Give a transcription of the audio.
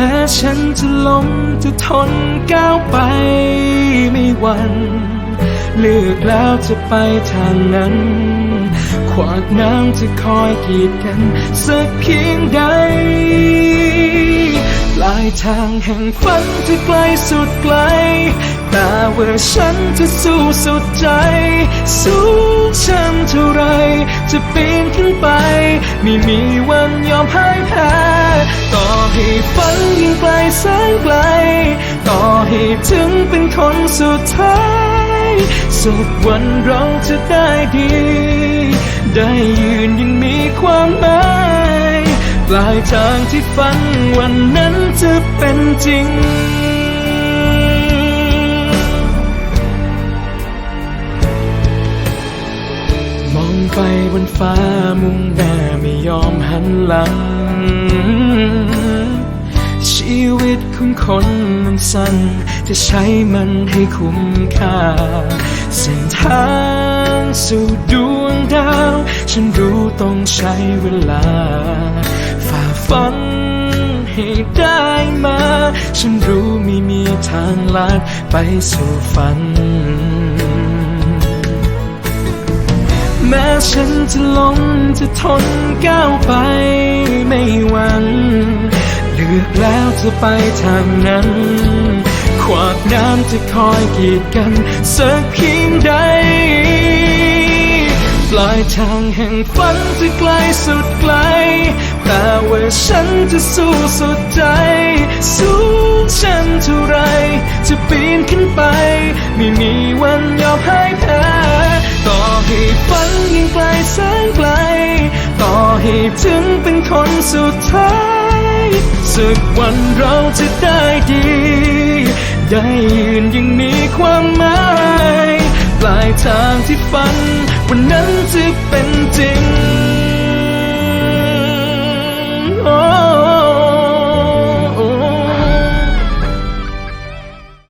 ม้ฉันจะล้มจะทนก้าวไปไม่หวันเลือกแล้วจะไปทางนั้น ขวากน้ำจะคอยกีดกัน สักเพียงใดปลายทางแห่งฝันจะไกลสุดไกล แต่ว่าฉันจะสู้สุดใจ สู้ฉันเท่าไร จะปีนขึ้นไป ไม่มีวันยอมพ่า ไกลแสนไกล ต่อให้ถึงเป็นคนสุดท้ายสุดวันเราจะได้ดี ได้ยืนยังมีความหมายปลายทางที่ฝันวันนั้นจะเป็นจริงมองไปบนฟ้ามุ่งหน้าไม่ยอมหันหลัง วิตของคนมันสั้น จะใช้มันให้คุ้มค่าเส้นทางสู่ดวงดาว ฉันรู้ต้องใช้เวลา ฝ่าฟันให้ได้มา ฉันรู้ไม่มีทางลัดไปสู่ฝัน แม้ฉันจะล้มจะทนก้าวไปไม่หวั่น ลือกแล้วจะไปทางนั้น ขวากน้ำจะคอยกีดกันสักเพียงใด ปลายทางแห่งฝันจะไกลสุดไกล แต่ว่าฉันจะสู้สุดใจ สู้ฉันเท่าไร จะปีนขึ้นไป ไม่มีวันยอมพ่ายแพ้ต่อให้ฝันยิ่งไกลแสนไกล ต่อให้ถึงเป็นคนสุดท้าย สักวันเราจะได้ดี ได้ยืนยังมีความหมาย ปลายทางที่ฝัน วันนั้นจะเป็นจริง